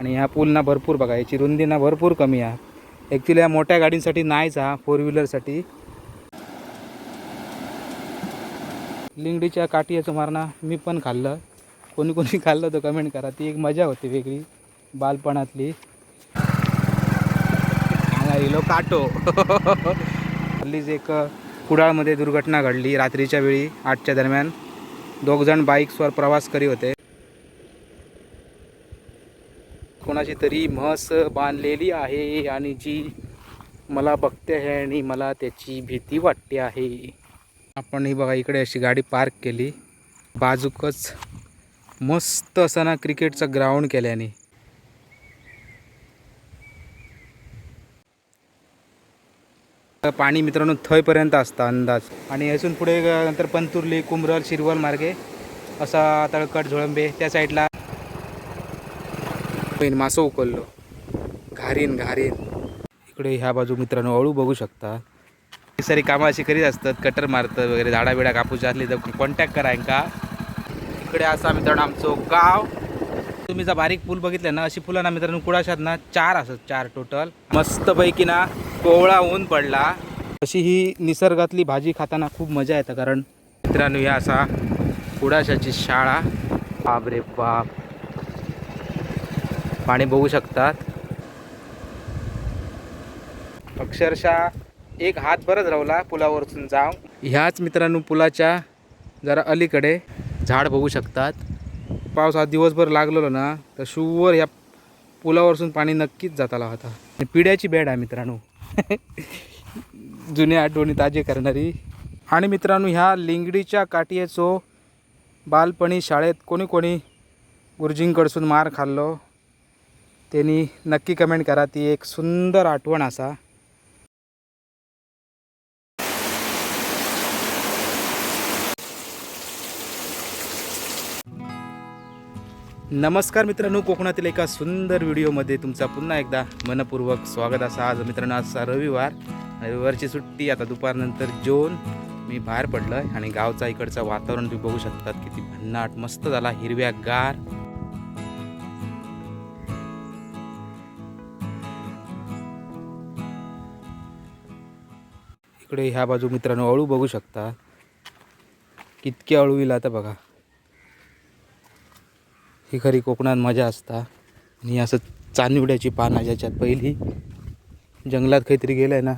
आणि ह्या पूल ना भरपूर बघा याची रुंदी ना भरपूर कमी आहे. ॲक्च्युली ह्या मोठ्या गाडींसाठी नाहीच हा फोर व्हीलरसाठी लिंगडीच्या काठी याचं मारणा मी पण खाल्लं. कोणी कोणी खाल्लं तर कमेंट करा. ती एक मजा होती वेगळी बालपणातली. इलो काटो. हल्लीच एक कुडाळमध्ये दुर्घटना घडली रात्रीच्या वेळी आठच्या दरम्यान. दोघजण बाईक्सवर प्रवास करी होते. कुठेतरी तरी म्हस बांधलेली आहे आणि जी मला बघते आहे आणि मला त्याची भीती वाटते आहे. आपण ही बघा इकडे अशी गाडी पार्क केली. बाजूकच मस्त असं ना क्रिकेटचं ग्राउंड केल्याने. पाणी मित्रांनो थंयपर्यंत असतं अंदाज. आणि अजून पुढे नंतर पंतुर्ली कुंभरल शिरवल मार्गे असा तळकट झोळंबे त्या साईडला पैन मासं उकललो. घारीन घारीन. इकडे ह्या बाजू मित्रांनो अळू बघू शकता. ही सारी कामं अशी करीत असतात कटर मारतात वगैरे झाडा बिडा कापूस असली तर कॉन्टॅक्ट करा का इकडे असा मित्रांनो आमचं गाव. तुम्ही जर बारीक फुल बघितले ना अशी फुलं ना मित्रांनो कुडाशात ना चार असत चार टोटल मस्तपैकी ना कोवळा ऊन पडला. अशी ही निसर्गातली भाजी खाताना खूप मजा येतं कारण मित्रांनो या असा कुडाशाची शाळा. बाप रे बाप. पाणी बघू शकतात. अक्षरशः एक हात बरंच रावला पुलावरतून जाऊ ह्याच मित्रांनो पुलाच्या जरा अलीकडे झाड बघू शकतात. पाऊस हा दिवसभर लागलेलो ना तर शुवर ह्या पुलावरसून पाणी नक्कीच जाताला होता. पिढ्याची बेड आहे मित्रांनो. जुन्या आठवणी ताजे करणारी. आणि मित्रांनो ह्या लिंगडीच्या काठीयेचो बालपणी शाळेत कोणी कोणी गुरुजींकडसून मार खाल्लो. त्यांनी नक्की कमेंट करा. ती एक सुंदर आठवण असा. नमस्कार मित्रांनो कोकणातील एका सुंदर व्हिडिओमध्ये तुमचा पुन्हा एकदा मनपूर्वक स्वागत असा. आज मित्रांनो आजचा रविवार. रविवारची सुट्टी आता दुपारनंतर जेवण. मी बाहेर पडलो आहे आणि गावचा इकडचं वातावरण तुम्ही बघू शकतात. किती भन्नाट मस्त झाला. हिरव्या गार इकडे ह्या बाजू मित्रांनो अळू बघू शकता. कितके अळू येईल आता बघा. ही खरी कोकणात मजा असता. आणि असं चांदविड्याची पानं ज्याच्यात पहिली जंगलात काहीतरी गेलं आहे ना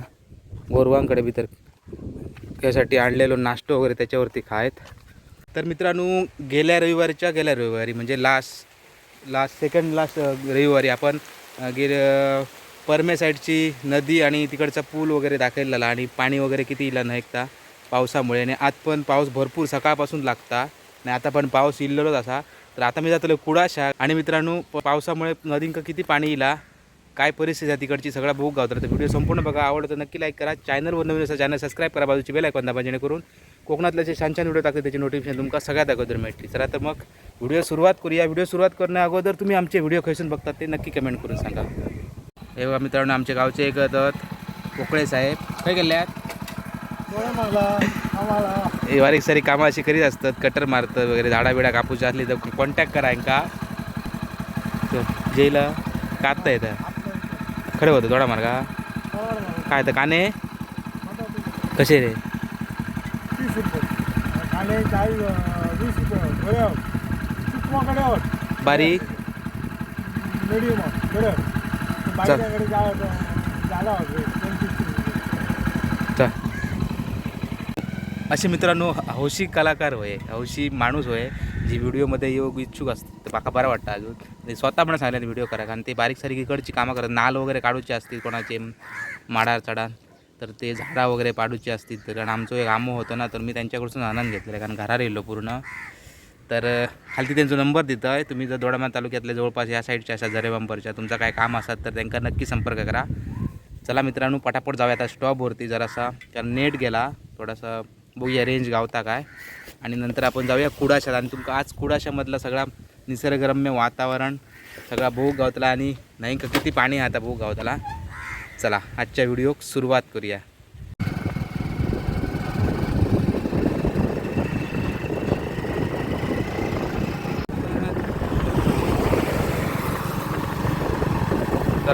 गोरवांकडे बी तर त्यासाठी आणलेलो नाश्तो वगैरे त्याच्यावरती खायत. तर मित्रांनो गेल्या रविवारीच्या गेल्या रविवारी म्हणजे लास्ट लास्ट सेकंड लास्ट रविवारी आपण अ, गेले परमे साईडची नदी आणि तिकडचा पूल वगैरे दाखवलेला आणि पाणी वगैरे किती इला नाही एकता पावसामुळे. आणि आत पण पाऊस भरपूर सकाळपासून लागता आणि आता पण पाऊस इल्लेलोच असा. तर आता मी जातलो कुडाशा आणि मित्रांनो पावसामुळे नदींक किती पाणी इला काय परिस्थिती आहे तिकडची? सगळा भूक गावतात तर व्हिडिओ संपूर्ण बघा. आवडतं तर नक्की लाईक करा. चॅनलवर नवीन असा चॅनल सबस्क्राईब करा. बाजूची बेल ऐकून दाबा जेणेकरून कोकणातले जे छान छान व्हिडिओ टाकते त्याची नोटिफिकेशन तुमका सगळ्यात अगोदर मिळते तर आता मग व्हिडिओ सुरुवात करूया. व्हिडिओ सुरुवात करण्या अगोदर तुम्ही आमचे व्हिडिओ खैसून बघतात ते नक्की कमेंट करून सांगा. हे बघा मित्रांनो आमच्या गावचे एक पोकळे साहेब. काय गेले आहेत हे बारीक सारी कामं अशी करीत असतात. कटर मारतात वगैरे झाडा बिडा कापूची असली तर कॉन्टॅक्ट करा का जेला कापता येतं. खरं होतं थोडा मार्गा काय तर काने? कसे रे? बारीक? मिडियम गड्यावर बाईच्याकडे जा झाला पंचवीस रुपये. चा असे मित्रांनो हौशी कलाकार होय हौशी माणूस होय जी व्हिडिओमध्ये येऊ इच्छुक असते. ते पाका बरं वाटतं अजून. ते स्वतः पण सांगितलं व्हिडिओ करा कारण ते बारीक सारीक इकडची कामं करतात. नाल वगैरे काढूचे असतील कोणाचे माडा चढा तर ते झाडा वगैरे पाडूचे असतील. तर कारण आमचं एक आमो होतं ना तर मी त्यांच्याकडून आनंद घेतलेला कारण घरात येलो पूर्ण. तर अ, खालती त्यांचा नंबर देतो आहे तुम्ही जर दोडामा तालुक्यातल्या जवळपास या साईडच्या अशा झरे बंपरच्या तुमचं काय काम असतात तर त्यांना नक्की संपर्क करा. चला मित्रांनो पटापट जाऊया आता स्टॉपवरती जरासा कारण नेट गेला. थोडासा बघूया रेंज गावता काय. आणि नंतर आपण जाऊया कुडाशात. आणि तुमका आज कुडाशामधला सगळा निसर्गरम्य वातावरण सगळा भोग गावतला आणि नाही का किती पाणी आहे आता भोग गावतला. चला आजच्या व्हिडिओ सुरुवात करूया.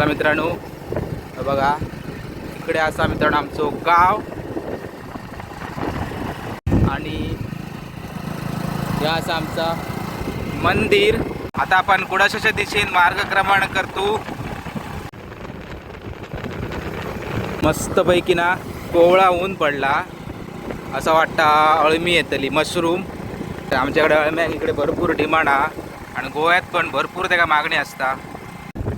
चला मित्रांनो. बघा इकडे असा मित्रांनो आमचं गाव. आणि हे असं आमचा मंदिर. आता आपण कुडाशाच्या दिशेने मार्गक्रमण करतो. मस्तपैकी ना कोवळा ऊन पडला. असं वाटतं अळमी येतली मशरूम. तर आमच्याकडे अळम्या इकडे भरपूर डिमांड हा आणि गोव्यात पण भरपूर त्याका मागणी असता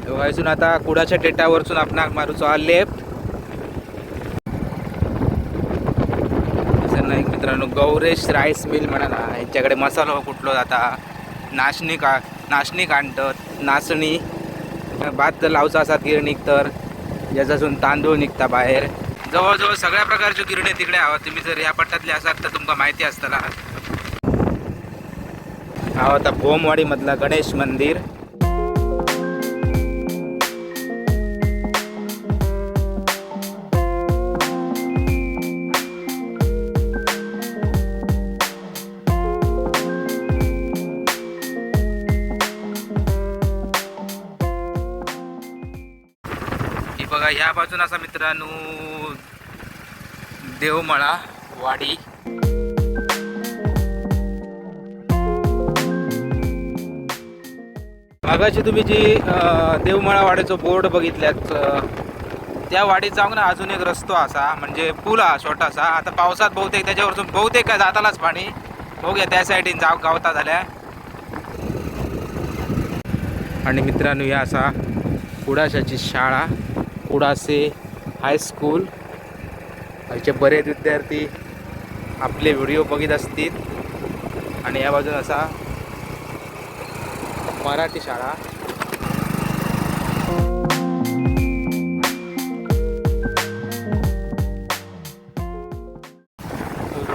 अजून आता कुडाच्या टेटावरसून आपणाक मारूचो हा लेफ्ट. असं मित्रांनो गौरेश राईस मिल म्हणा ना यांच्याकडे मसालो कुठलो जाता? नाशणी का नाशणी कांडत नाचणी. भात लावचा असा गिरणीक तर. ज्याच्यासून तांदूळ निघता बाहेर. जवळजवळ सगळ्या प्रकारचे गिरणी तिकडे हवा. तुम्ही जर या पट्ट्यातले असाल तर तुमका माहिती असताना हा आता भोमवाडीमधला गणेश मंदिर. असा मित्रांनो देवमळा वाडी. मागाशी तुम्ही जी देवमळा वाडीचो बोर्ड बघितल्यात त्या वाडीत जाऊन ना अजून एक रस्तो असा म्हणजे पूल हा छोटासा. आता पावसात बहुतेक त्याच्यावरसून बहुतेक काय जातालाच पाणी. बघूया त्या साईडीन जाव गावता झाल्या. आणि मित्रांनो या असा कुडाशाची शाळा. कुडासे हायस्कूल याचे बरेच विद्यार्थी आपले व्हिडिओ बघित असतील. आणि या बाजून असा मराठी शाळा.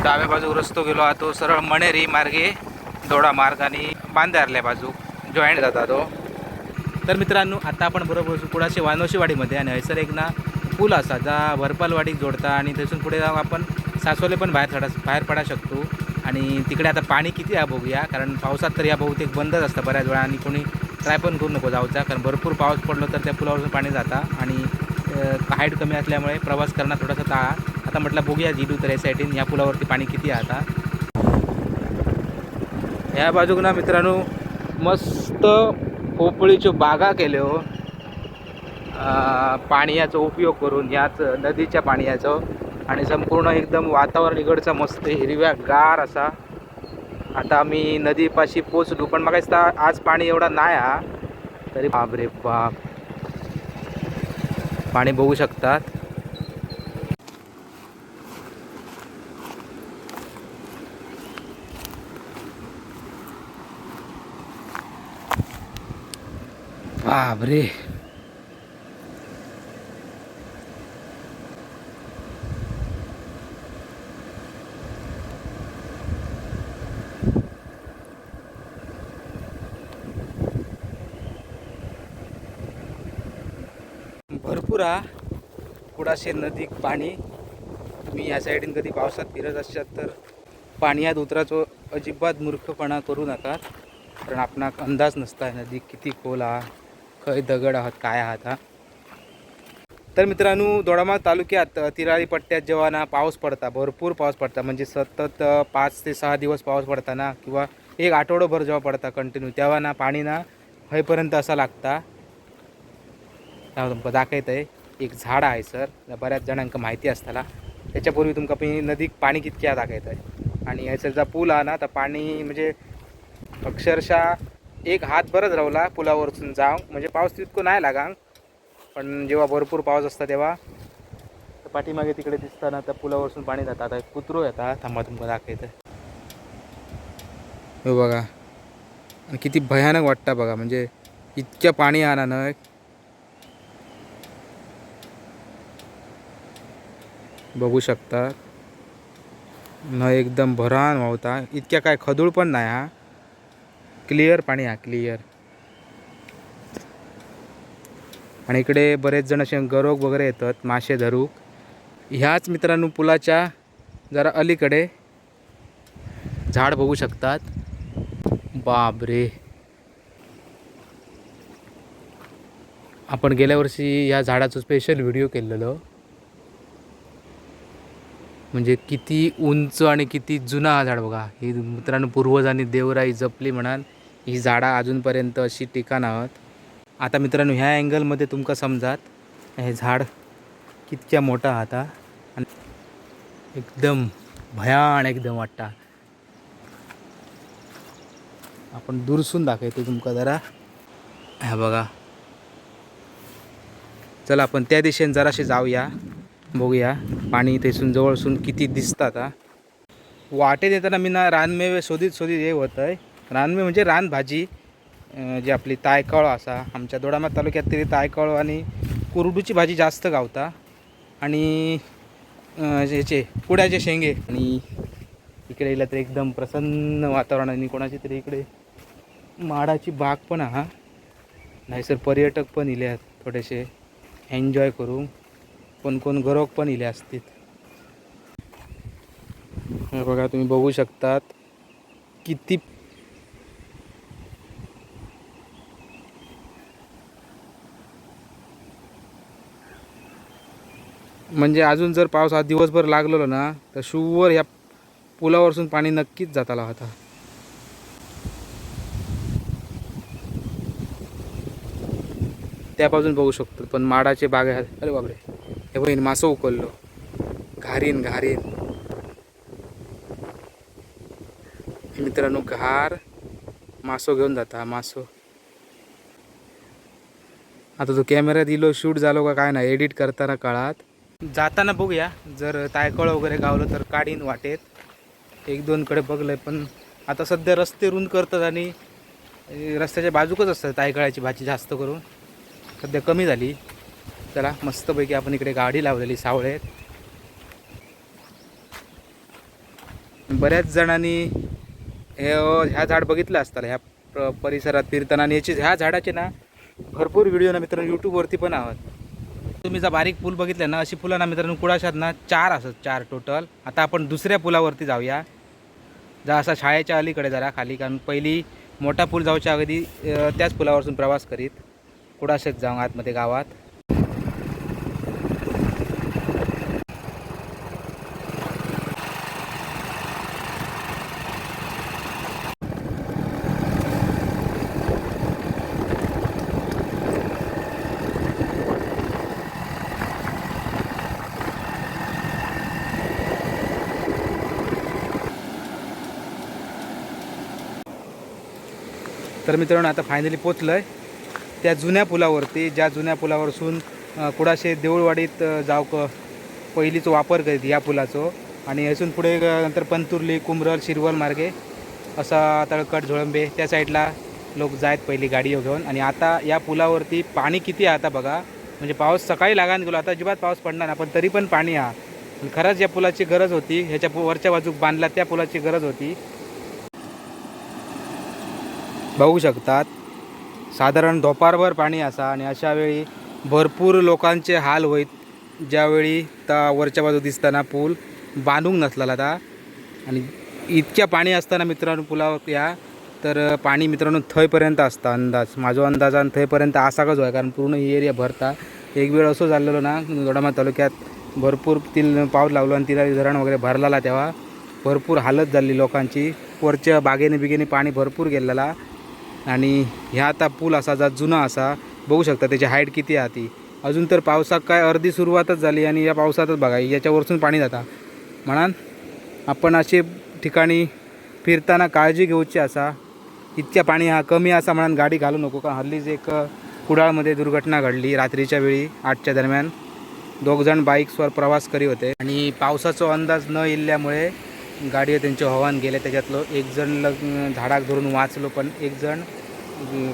डाव्या बाजू रस्तो गेलो हा तो सरळ मणेरी मार्गे दोडा मार्ग आणि बांधारल्या बाजू. जॉईंट जाता तो. तर मित्रांनो आता आपण बरोबर कुडाशी वानोशीवाडीमध्ये आणि हयसर एक ना पूल असा जा भरपालवाडीक जोडता आणि थंयसून पुढे जाऊन आपण सासवले पण बाहेर थोडा बाहेर पडा शकतो. आणि तिकडे आता पाणी किती आहे बघूया कारण पावसात तर या बहुतेक बंदच असतं बऱ्याच वेळा आणि कोणी ट्राय पण करू नको जाऊचा कारण भरपूर पाऊस पडलो तर त्या पुलावरून पाणी जाता. आणि हाईट कमी असल्यामुळे प्रवास करणं थोडासा टाळा आता म्हटलं बघूया जिडू तर या साईडीन या पुलावरती पाणी किती आहे आता. ह्या बाजूक ना मित्रांनो मस्त पोपळीच्यो बागा केल्यो हो. पाणयाचो उपयोग करून ह्याच नदीच्या पाणयाचो. आणि संपूर्ण एकदम वातावरण इकडचं मस्त हिरव्या गार असा. आता आम्ही नदीपाशी पोचलो पण मग आज पाणी एवढा नाही हा. तरी बाप रे बाप. पाणी बघू शकतात. बाबरे भरपूर हा. कुडाशे नदीक पाणी. तुम्ही या साईडीन कधी पावसात फिरत असतात तर पाण्यात उतराचो अजिबात मूर्खपणा करू नका. कारण आपणाक अंदाज नसता नदी किती खोल हा. खंय दगड आहात काय आहात हा? तर मित्रांनो दोडामाळ तालुक्यात अ, तिराळी पट्ट्यात जेव्हा ना पाऊस पडता भरपूर पाऊस पडता म्हणजे सतत पाच ते सहा दिवस पाऊस पडताना किंवा एक आठवडोभर जेव्हा पडता कंटिन्यू तेव्हा ना पाणी ना हयपर्यंत असा लागता. हांव तुमकां आहे एक झाड आहे सर. बऱ्याच जणांका माहिती असताना त्याच्यापूर्वी तुमकां मी नदीक पाणी कितक्या हा आहे आणि ह्याचा पूल हा ना तर पाणी म्हणजे अक्षरशः एक हात बरंच रावला पुलावरसून जावं म्हणजे पाऊस तितको नाही लागांग पण जेव्हा भरपूर पाऊस असता तेव्हा पाठीमागे तिकडे दिसताना त्या पुलावरसून पाणी जातं. आता एक कुत्रो येता थांबा तुमका दाखयतंय हो बघा. आणि किती भयानक वाटतं बघा म्हणजे इतक्या पाणी आणा ना बघू शकता. न एकदम भरान वावता. इतक्या काय खदूळ पण नाही हा. क्लिअर पाणी हा क्लिअर. आणि इकडे बरेच जण असे गरोग वगैरे येतात मासे धरूक. ह्याच मित्रांनो पुलाच्या जरा अलीकडे झाड बघू शकतात. बापरे. आपण गेल्या वर्षी या झाडाचं स्पेशल व्हिडिओ केलेलं. म्हणजे किती उंच आणि किती जुना हा झाड बघा. ही मित्रांनो पूर्वजांनी देवराई जपली म्हणाल. ही झाडं अजूनपर्यंत अशी टिकाण आहात. आता मित्रांनो ह्या अँगलमध्ये तुमका समजात हे झाड कितक्या मोठा आता. आणि एकदम भयान एकदम वाटता. आपण दूरसून दाखवतो तुमका जरा. हा बघा. चला आपण त्या दिशेने जराशी जाऊया. बघूया पाणी थंसून जवळसून किती दिसतात हा. वाटेत येताना मी ना रानमेवे शोधित शोधित हे होत आहे रानमे म्हणजे रानभाजी जी आपली तायकळ असा आमच्या दोडामा तालुक्यात तरी तायकळ आणि कुरडूची भाजी जास्त गावता. आणि अं, ह्याचे शेंगे आणि इकडे येईल तर एकदम प्रसन्न वातावरण आणि कोणाची तरी इकडे माडाची बाग पण आहा नाहीसर पर्यटक पण इले आहेत थोडेसे एन्जॉय करू. कोण कोण गरोक पण इले असतील. बघा तुम्ही बघू शकतात किती म्हणजे अजून जर पाऊस हा दिवसभर लागलेलो ना तर शुवर ह्या पुलावरसून पाणी नक्कीच जाताला होता त्या बाजून बघू शकतो पण माडाचे बाग आहेत अरे बापरे. हे बहीण मासं उकललो. घारीन घारीन. मित्रांनो घार मासो घेऊन जाता मासो. आता तो कॅमेऱ्यात इलो शूट झालो का काय नाही एडिट करताना काळात. जाताना बघूया. जर तायकळ वगैरे गावलं तर काढीन वाटेत. एक दोन कडे बघलंय पण आता सध्या रस्ते रुंद करतात आणि रस्त्याच्या बाजूकच असतात तायकळाची भाजी जास्त करून. सध्या कमी झाली. चला मस्तपैकी आपण इकडे गाडी लावलेली सावळेत बऱ्याच जणांनी हे ह्या झाड बघितलं असतं ह्या परिसरात फिरताना आणि याची ह्या झाडाचे ना भरपूर व्हिडिओ ना मित्रांनो यूट्यूबवरती पण आहोत. तुम्ही जर बारीक पूल बघितले ना अशी फुलं ना मित्रांनो कुडाशात ना चार असत चार टोटल आता आपण दुसऱ्या पुलावरती जाऊया. जा असा शाळेच्या अलीकडे जरा खाली. कारण पहिली मोठा पूल जाऊच्या अगदी त्याच पुलावरसून प्रवास करीत. कुडाशात जाऊन आतमध्ये गावात. तर मित्रांनो आता फायनली पोचलं आहे त्या जुन्या पुलावरती ज्या जुन्या पुलावरसून कुडाशे देऊळवाडीत जाव पहिलीच क वापर करीत या पुलाचो. आणि असून पुढे नंतर पंतुर्ली कुंभरल शिरवल मार्गे असा तळकट झोळंबे त्या साईडला लोक जायत पहिली गाडी घेऊन. आणि आता या पुलावरती पाणी किती आहे आता बघा. म्हणजे पाऊस सकाळी लागान गेलो आता अजिबात पाऊस पडणार ना पण तरी पण पाणी हा खरंच या पुलाची गरज होती. ह्याच्या पु- वरच्या बाजूक बांधला त्या पुलाची गरज होती. बघू शकतात. साधारण दुपारभर पाणी असा आणि अशा वेळी भरपूर लोकांचे हाल होईत. ज्यावेळी त्या वरच्या बाजू दिसताना पूल बांधूक नसलेला आता आणि इतक्या पाणी असताना मित्रांनो पुलावर या. तर पाणी मित्रांनो थंयपर्यंत असता अंदाज. माझा अंदाजान थंयपर्यंत असाकच होय कारण पूर्ण ही एरिया भरता. एक वेळ असं झालेलो ना दोडामा तालुक्यात भरपूर तिल पाऊस लावलो आणि तिला धरण वगैरे भरलेला तेव्हा भरपूर हालत झाली लोकांची. वरच्या बागेने बिगेने पाणी भरपूर गेलेला. आणि ह्या आता पूल असा जा जुना असा बघू शकता त्याची हाईट किती आहे ती. अजून तर पावसात काय अर्धी सुरुवातच झाली आणि या पावसातच बघा याच्यावरसून पाणी जाता. म्हणान आपण असे ठिकाणी फिरताना काळजी घेऊची असा इतक्या पाणी हा कमी असा म्हणान गाडी घालू नको का हल्लीच एक कुडाळमध्ये दुर्घटना घडली रात्रीच्या वेळी आठच्या दरम्यान. दोघजण बाईक्सवर प्रवास करी होते. आणि पावसाचा अंदाज न इल्ल्यामुळे गाडी त्यांचे हवान गेले त्याच्यातलं एक जण झाडाक धरून वाचलो पण एक जण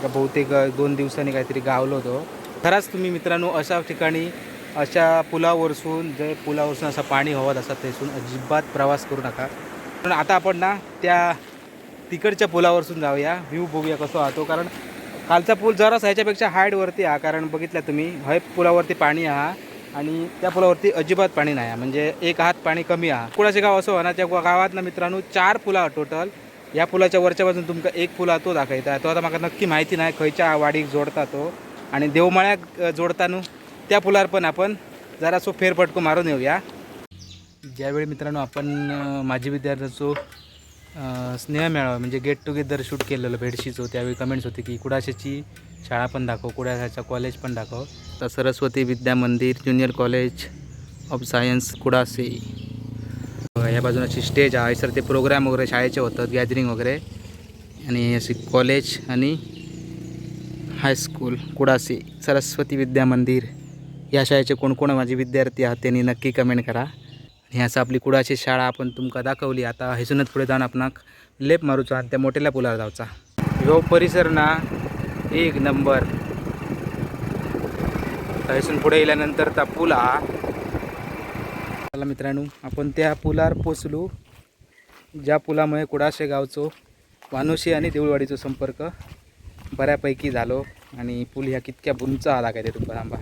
बहुतेक दोन दिवसांनी काहीतरी गावलो होतो. खरंच तुम्ही मित्रांनो अशा ठिकाणी अशा पुलावरसून जे पुलावरसून असं पाणी हवत असतात तेसून अजिबात प्रवास करू नका. पण आता आपण ना त्या तिकडच्या पुलावरसून जाऊया व्ह्यू बघूया कसं राहतो कारण कालचा पूल जरास ह्याच्यापेक्षा हाईटवरती हा कारण बघितलं तुम्ही हय पुलावरती पाणी आहा आणि त्या पुलावरती अजिबात पाणी नाही आहे. म्हणजे एक हात पाणी कमी आहे कुणाचे गाव असो ना त्या गावात ना मित्रांनो चार पुला टोटल या पुलाच्या वरच्या बाजून तुमका एक पुला तो दाखयता तो आता म्हाका नक्की माहिती नाही खयच्या वाडीक जोडता तो. आणि देवमाळ्याक जोडता न्हू त्या पुलार पण आपण जरासो फेरफटको मारून येऊया. ज्यावेळी मित्रांनो आपण अ, माजी विद्यार्थ्याचो स्नेह मेळावा म्हणजे गेट टुगेदर शूट केलेलं भेडशीचो त्यावेळी कमेंट्स होते की कुडाशाची शाळा पण दाखव कुडाशाचं कॉलेज पण दाखव. तर Saraswati Vidya Mandir junior college of science Kudase. या बाजून अशी स्टेज आहे. सर ते प्रोग्राम वगैरे शाळेचे होतात गॅदरिंग वगैरे. आणि अशी कॉलेज आणि हायस्कूल कुडासे सरस्वती विद्या मंदिर. या शाळेचे कोणकोण माझे विद्यार्थी आहात त्यांनी नक्की कमेंट करा. आणि असं आपली कुडाची शाळा आपण तुमका दाखवली. आता हेसूनच पुढे जाऊन आपणाक लेप मारूचा आणि त्या मोठेल्या पुलावर जाऊचा. ह्यो परिसर ना एक नंबर. हेसून पुढे गेल्यानंतर त्या पूल. चला मित्रांनो आपण त्या पुलावर पोचलो. ज्या पुलामुळे कुडाशे गावचो वानोशी आणि देऊळवाडीचो संपर्क बऱ्यापैकी झालो. आणि पूल ह्या कितक्या उंच आला काय ते तुमका थांबा.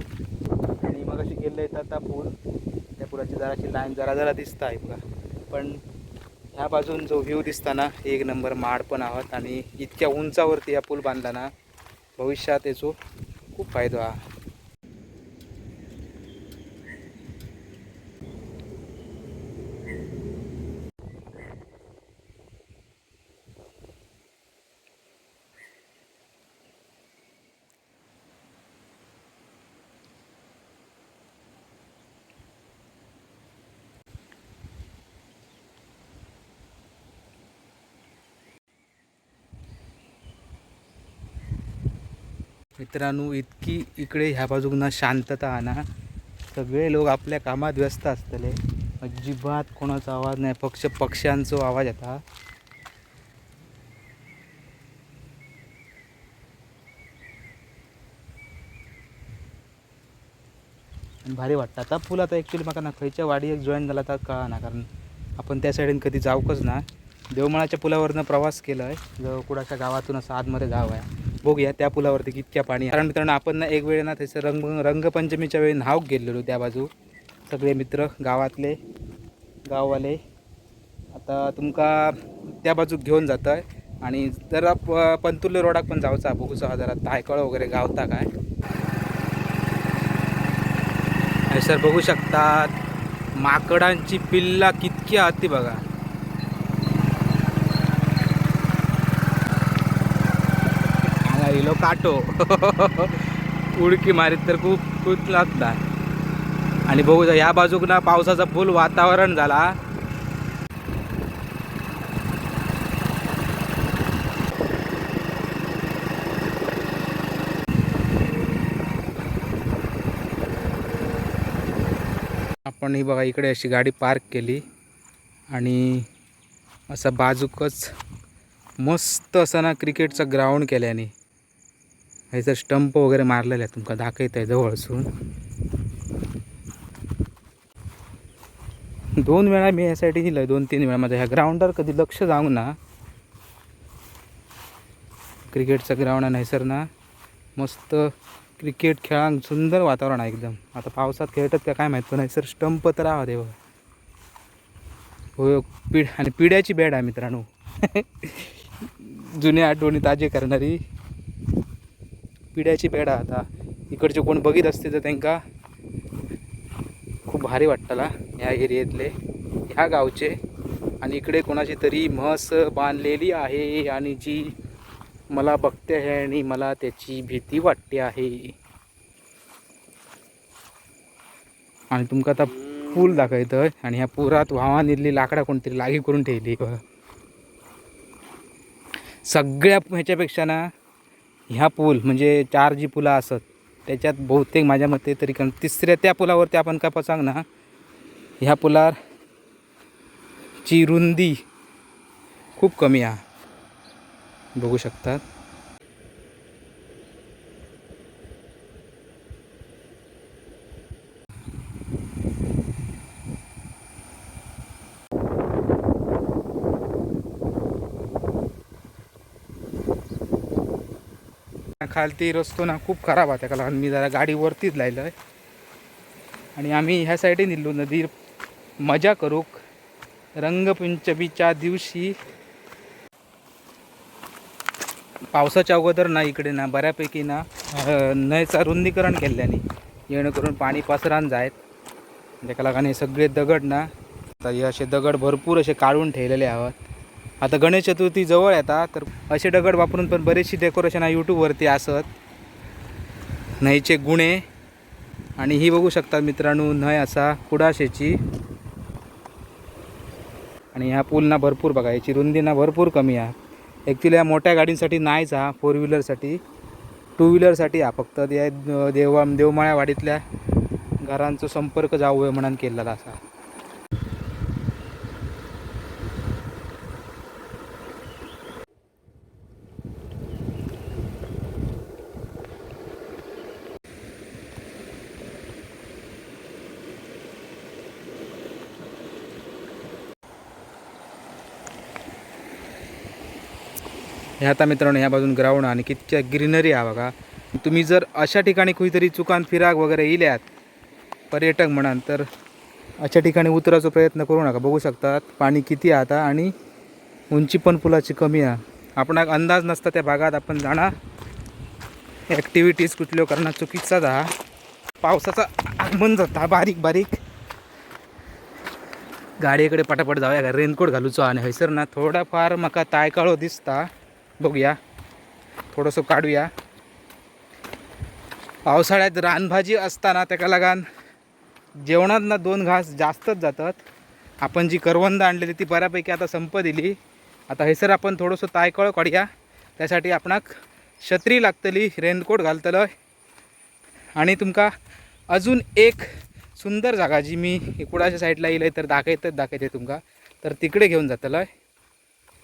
आणि मग अशी गेलं येतात त्या पूल त्या पुलाची जराची लाईन जरा जरा दिसता आहे बघा. पण ह्या बाजून जो व्ह्यू दिसताना एक नंबर माड पण आहोत. आणि इतक्या उंचावरती हा पूल बांधला ना भविष्यात याचो खूप फायदा हा मित्रांनो इतकी इकडे ह्या बाजूक ना शांतता आणा. सगळे लोक आपल्या कामात व्यस्त असतले. अजिबात कोणाचा आवाज नाही. पक्ष पक्ष्यांचो आवाज येता. भारी वाटतं. आता फुल आता ॲक्च्युली म्हाका ना खंयच्या वाडयेक जॉईन झाला तर कळा कारण आपण त्या साईडीन कधी जाऊकच ना. देवमाळाच्या पुलावरनं प्रवास केला आहे जवळ कुडाच्या गावातून असं आतमध्ये गाव आहे. बघूया त्या पुलावरती कितक्या पाणी कारण मित्रांनो आपण ना एक वेळ ना त्याचं रंग रंगपंचमीच्या वेळी न्हावक गेलेलो त्या बाजू. सगळे मित्र गावातले गाववाले. आता तुमका त्या बाजूक घेऊन जातं आहे आणि जरा प पंतुर्ले रोडाक पण जावचा बघूचा हा जरा तायकळ वगैरे गावता काय. सर बघू शकतात माकडांची पिल्ला कितकी आहात ती बघा हांगा इलो काटो. उडकी मारीत तर खूप खूप लागता. आणि बघू ह्या बाजूक ना पावसाचं फुल वातावरण झाला. आपण ही बघा इकडे अशी गाडी पार्क केली. आणि असं बाजूकच मस्त असं ना क्रिकेटचं ग्राउंड केल्याने. ह्याचं स्टंप वगैरे मारलेलं आहे तुमका दाखवत आहे जवळसून. दोन वेळा मी यासाठी दिलं दोन तीन वेळा माझ्या ह्या ग्राउंडवर कधी लक्ष जाऊ ना. क्रिकेटचं ग्राउंड आहे सर ना मस्त क्रिकेट खेळांक सुंदर वातावरण आहे एकदम. आता पावसात खेळतात का काय माहीत पण नाही सर स्टंप तर आहोत हे बघा हो पिढ आणि पिढ्याची बॅड आहे मित्रांनो. जुन्या आठवणी ताजे करणारी. पिढ्याची बॅड आता. इकडचे कोण बघित असते तर त्यांका खूप भारी वाटताला ह्या एरियातले ह्या गावचे. आणि इकडे कोणाची तरी म्हस बांधलेली आहे आणि जी मला बघते आहे आणि मला त्याची भीती वाटते आहे. आणि तुमका आता पूल दाखवतं आणि ह्या पुरात व्हावानिरली लाकडा कोणतरी लागी करून ठेवली. सगळ्या ह्याच्यापेक्षा ना ह्या पूल म्हणजे चार जी पुलं असत त्याच्यात बहुतेक माझ्या मते तरी कारण तिसऱ्या त्या पुलावरती आपण काय सांग ना ह्या पुलावर ची रुंदी खूप कमी आहे. बघू शकतात. खालती रस्तो ना खूप खराब आहे त्याला मी जरा गाडी वरतीच लायलं आहे आणि आम्ही ह्या साईडे निघलो. नदीर मजा करूक रंगपंचमीच्या दिवशी पावसाच्या अगोदर ना इकडे ना बऱ्यापैकी ना अ, रुंदीकरण केल्याने जेणेकरून पाणी पसरान जायत. त्याका लागून हे सगळे दगड ना आता हे असे दगड भरपूर असे काढून ठेवलेले आहात. आता गणेश चतुर्थी जवळ येतात तर असे दगड वापरून पण बरेचशी डेकोरेशन यूट्यूबवरती असत. न्हंयचे गुणे. आणि ही बघू शकता मित्रांनो न्हय असा कुडाशेची. आणि ह्या पूल ना भरपूर बघा याची रुंदी ना भरपूर कमी आहे. ॲक्च्युली या मोठ्या गाडींसाठी नाहीच हा फोर व्हीलरसाठी टू व्हीलरसाठी हा फक्त ते देवा देवमाळ्या वाडीतल्या घरांचा संपर्क जाऊ म्हणून केलेला असा. हे आता मित्रांनो ह्या बाजून ग्राउंड आणि कितक्या ग्रीनरी हा बघा. तुम्ही जर अशा ठिकाणी कुठेतरी चुकान फिराक वगैरे इल्यात पर्यटक म्हणाल तर अशा ठिकाणी उतराचा प्रयत्न करू नका. बघू शकतात पाणी किती आता आणि उंची पण पुलाची कमी आहे. आपणाक अंदाज नसता त्या भागात आपण जाणार. ॲक्टिव्हिटीज कुठल्यो करणं चुकीचाच हा पावसाचा आगमन जाता बारीक बारीक. गाडयेकडे पटापट जाऊया का? रेनकोट घालूचो आणि हयसर ना थोडाफार म्हाका तायकाळो दिसता. बघूया. थोडंसं काढूया. पावसाळ्यात रानभाजी असताना त्याका लगान जेवणात ना दोन घास जास्तच जातात. आपण जी करवंद आणलेली ती बऱ्यापैकी आता संप दिली. आता हैसर आपण थोडंसं तायकळ काढूया. त्यासाठी आपणाक छत्री लागतली रेनकोट घालतलं आणि तुमका अजून एक सुंदर जागा जी मी इकुडाच्या साईडला येईल तर दाखयतच दाखयते तुमका. तर तिकडे घेऊन जातलं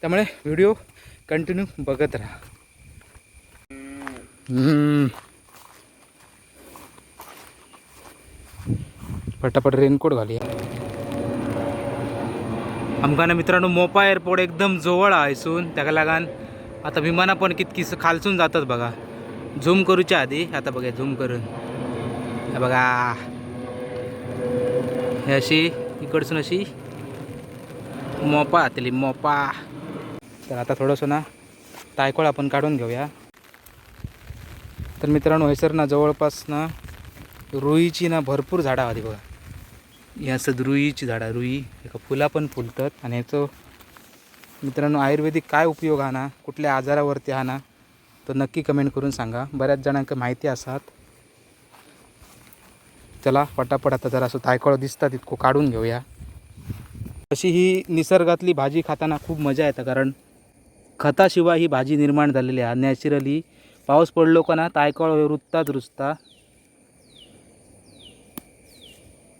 त्यामुळे व्हिडिओ कंटिन्यू बघत राहा. पटापट रेनकोट घालूया. आमकां ना मित्रांनो मोपा एअरपोर्ट एकदम जवळ आहे इसून ताका लागून आता विमानां पण कितकी खालसून जातात बघा. झूम करूच्या आधी आता बघा झूम करून. हे बघा. हे अशी इकडसून अशी. मोपा आतली मोपा. तर आता थोडंसं ना तायकोळ आपण काढून घेऊया. तर मित्रांनो हैसर ना जवळपास ना रुईची ना भरपूर झाडं आधी बघा. ही सद रुईची झाडं रुई. एका फुला पण फुलतात आणि याचं मित्रांनो आयुर्वेदिक काय उपयोग हा ना? कुठल्या आजारावरती हा ना? तो नक्की कमेंट करून सांगा. बऱ्याच जणांक माहिती असतात. चला पटापट आता जरा असं तायकळ दिसतात इतकं काढून घेऊया. अशी ही निसर्गातली भाजी खाताना खूप मजा येतं कारण खताशिवाय ही भाजी निर्माण झालेली आहे. नॅचरली पाऊस पडलो का ना तायकळ रुजतात रुजता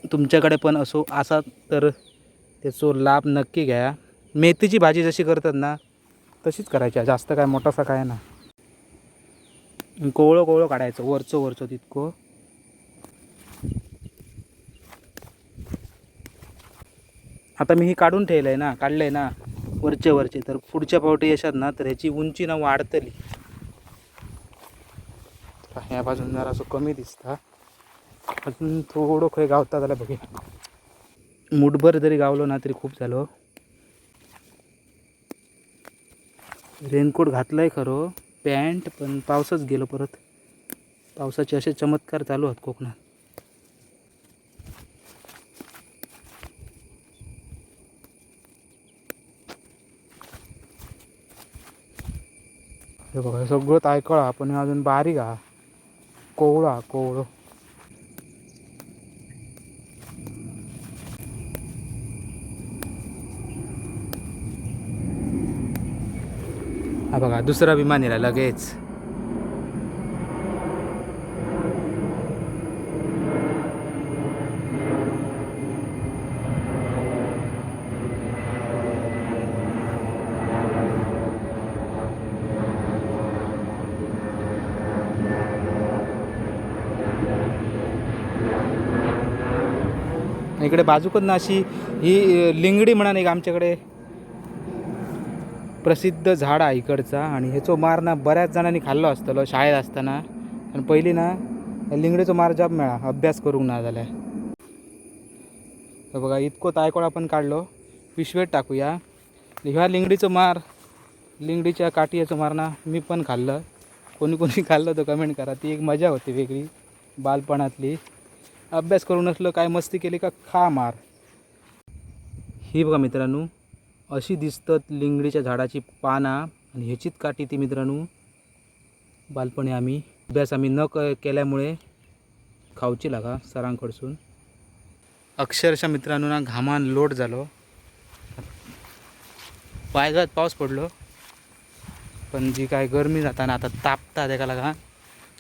तुमच्याकडे पण असो असा तर त्याचो लाभ नक्की घ्या. मेथीची भाजी जशी करतात ना तशीच करायची जास्त काय मोठासा काय ना. कोवळं कोवळं काढायचं वरचं वरचं तितकं. आता मी ही काढून ठेवलं आहे ना काढलं आहे ना. वरचे वरचे. तर पुढच्या पावटी येशात ना तर ह्याची उंची ना वाढतली. ह्या बाजून जरा असं कमी दिसता अजून थोडं खंय गावता जाल्यार बघूया. मुठभर जरी गावलो ना तरी खूप झालो हो. रेनकोट घातलाय खरं हो. पॅन्ट पण पावसच गेलो परत. पावसाचे असे चमत्कार चालू आहेत कोकणात. हे बघा सगळं तायकळा पण अजून बारीक हा कोवळा कोवळं. हा बघा दुसरा विमान येला लगेच. इकडे बाजूकडनं अशी ही लिंगडी म्हणा एक आमच्याकडे. प्रसिद्ध झाड आहे इकडचा आणि ह्याचो मार ना बऱ्याच जणांनी खाल्लो असतलो शाळेत असताना. आणि पहिली ना लिंगडीचो मार जाब मेळा अभ्यास करूंक ना जाल्यार. तर बघा इतको तायकोळ आपण काढलो. पिशवेत टाकूया. ह्या लिंगडीचो मार लिंगडीच्या काठीयाचं मारणा मी पण खाल्लं. कोणी कोणी खाल्लं तर कमेंट करा. ती एक मजा होती वेगळी बालपणातली. अभ्यास करू नसलं काय मस्ती केली का खा मार. ही बघा मित्रांनो अशी दिसतात लिंगडीच्या झाडाची पाना आणि ह्याचीच काठी ती मित्रांनो. बालपणी आम्ही अभ्यास आम्ही न क केल्यामुळे खाऊची लागा सरांकडसून. अक्षरशः मित्रांनो ना घामान लोट झालो. पायघात पाऊस पडलो. पण जी काय गरमी जाताना आता तापता त्या लागा.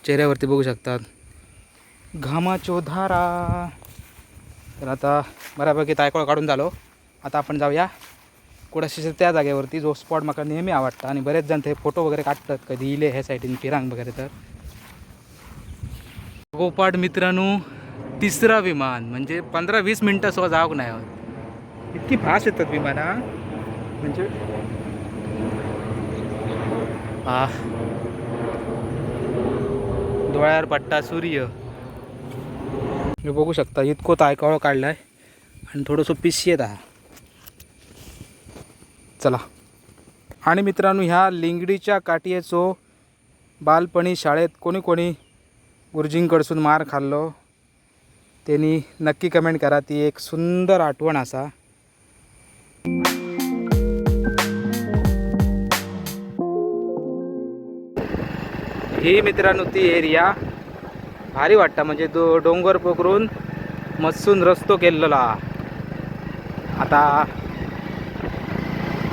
चेहऱ्यावरती बघू शकतात. घामाचो धारा तर आता बऱ्यापैकी तायकोळ काढून झालो. आता आपण जाऊया कुडाशीच्या त्या जागेवरती जो स्पॉट मला नेहमी आवडता. आणि बरेच जण ते फोटो वगैरे काढतात. कधी इले ह्या साईडीन फिरांग वगैरे तर. गोपाट मित्रांनो तिसरा विमान. म्हणजे पंधरा वीस मिनटं सुद्धा जावक नाही होत. इतकी फास्ट येतात विमाना म्हणजे आ. डोळ्यावर पट्टा सूर्य. हे बघू शकता इतको तायकावळ आहे आणि थोडंसं पिशी येत आहे चला. आणि मित्रांनो ह्या लिंगडीच्या काठीयेचो बालपणी शाळेत कोणी कोणी गुरुजींकडसून मार खाल्लो. त्यांनी नक्की कमेंट करा ती एक सुंदर आठवण असा. ही मित्रांनो ती एरिया. भारी वाटतं. म्हणजे तो डोंगर पोखरून मसून रस्तो केलेला. आता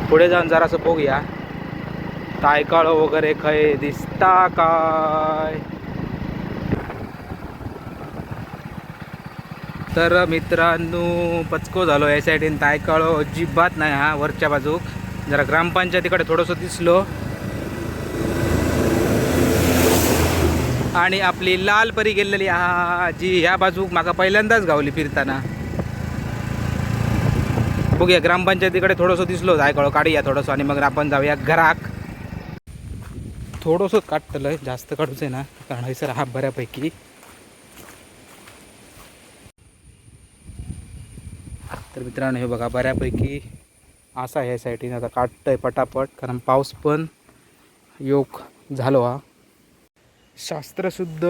पुढे जाऊन जरासं बघूया. तायकाळ वगैरे खय दिसता काय? तर मित्रांनो पचको झालो या साईडीन तायकाळ अजिबात नाही हा वरच्या बाजूक. जरा ग्रामपंचायतीकडे थोडंसं दिसलो. आणि आपली लाल परी गेलेली हा जी ह्या बाजूक माका पहिल्यांदाच गावली फिरताना. बघूया ग्रामपंचायतीकडे थोडंसं दिसलो जायकळो काढूया थोडंसं आणि मग आपण जाऊया घराक. थोडंसं काढतलं जास्त काढूच आहे ना कारण हैसर हा बऱ्यापैकी. तर मित्रांनो हे बघा बऱ्यापैकी असा ह्या साईडीने आता काढतंय पटापट कारण पाऊस पण योग झालो हा. शास्त्रशुद्ध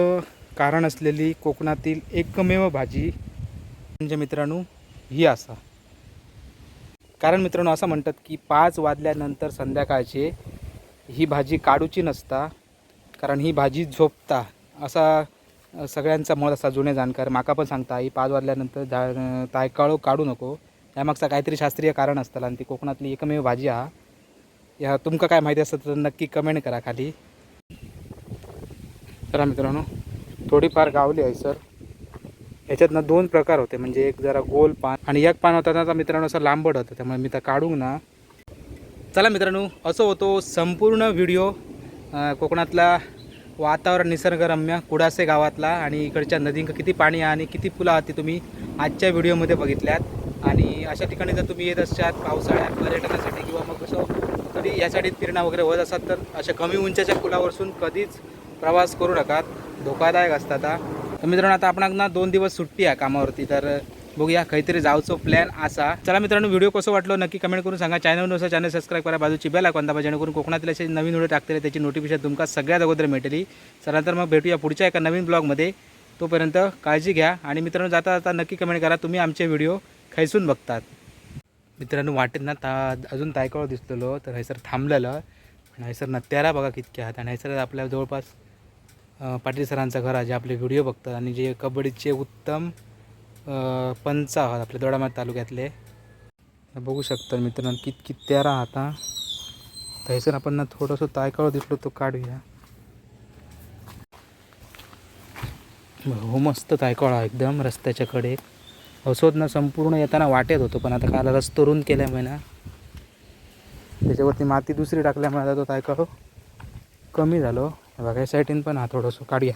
कारण असलेली कोकणातील एकमेव भाजी म्हणजे मित्रांनो ही असा कारण मित्रांनो असं म्हणतात की पाच वाजल्यानंतर संध्याकाळचे ही भाजी काढूची नसता कारण ही भाजी झोपता. असा सगळ्यांचा मत असा जुने जाणकार. माका पण सांगता ही पाच वाजल्यानंतर झा तायकाळो काढू नको. यामागचा काहीतरी शास्त्रीय कारण असतं आणि ती कोकणातली एकमेव भाजी हा. या तुमका काय माहिती असतं तर नक्की कमेंट करा खाली. चला मित्रांनो थोडीफार गावली आहे सर. याच्यातनं दोन प्रकार होते. म्हणजे एक जरा गोल पान आणि एक पान होता त्याचा मित्रांनो असं लांबट होतं. त्यामुळे मी तर काढून ना. चला मित्रांनो असं होतो संपूर्ण व्हिडिओ कोकणातला वातावरण निसर्गरम्य कुडासे गावातला आणि इकडच्या नदींक किती पाणी आहे आणि किती फुलं आहात ते तुम्ही आजच्या व्हिडिओमध्ये बघितल्यात. आणि अशा ठिकाणी जर तुम्ही येत असतात पावसाळ्यात पर्यटनासाठी किंवा मग कसं कधी या फिरणं वगैरे होत असतात तर अशा कमी उंचाच्या पुलावरसून कधीच प्रवास करू नका. धोकादायक असतात तर मित्रांनो आता आपण ना दोन दिवस सुट्टी आहे कामावरती तर बघूया काहीतरी जाऊचो प्लॅन असा. चला मित्रांनो व्हिडिओ कसं वाटलो नक्की कमेंट करून सांगा. चॅनलनुसार चॅनल सबस्क्राईब करा. बाजूची बेल आकॉन दाबा जेणेकरून कोकणातील असे नवीन व्हिडिओ टाकतील त्याची नोटिफिकेशन तुमका सगळ्यात अगोदर मिळेल चला तर मग भेटूया पुढच्या एका नवीन ब्लॉगमध्ये तोपर्यंत काळजी घ्या. आणि मित्रांनो जाता जाता नक्की कमेंट करा. तुम्ही आमचे व्हिडिओ खैसून बघतात. मित्रांनो वाटेत ना ता अजून तायकळ दिसलेलो तर हैसर थांबलेलं. आणि हैसर नत्यारा बघा कितके आहात. आणि हैसर आपल्या जवळपास पाटील सरांचा घर आहे जे आपले व्हिडिओ बघतात. आणि जे कबड्डीचे उत्तम पंच आहात आपल्या दोडामात तालुक्यातले. बघू शकता मित्रांनो कित कित्यारा आता थंयसर आपण ना थोडंसं तायकाळ दिसलो तो काढूया. हो मस्त तायकळ आहे एकदम रस्त्याच्या कडे. असोत ना संपूर्ण येताना वाटेत होतो पण आता काल रस्तो रुंद केल्यामुळे ना. त्याच्यावरती माती दुसरी टाकल्यामुळे आता तो तायकाळ हो, कमी झालो. बघा या पण हा थोडंसं काढ घ्या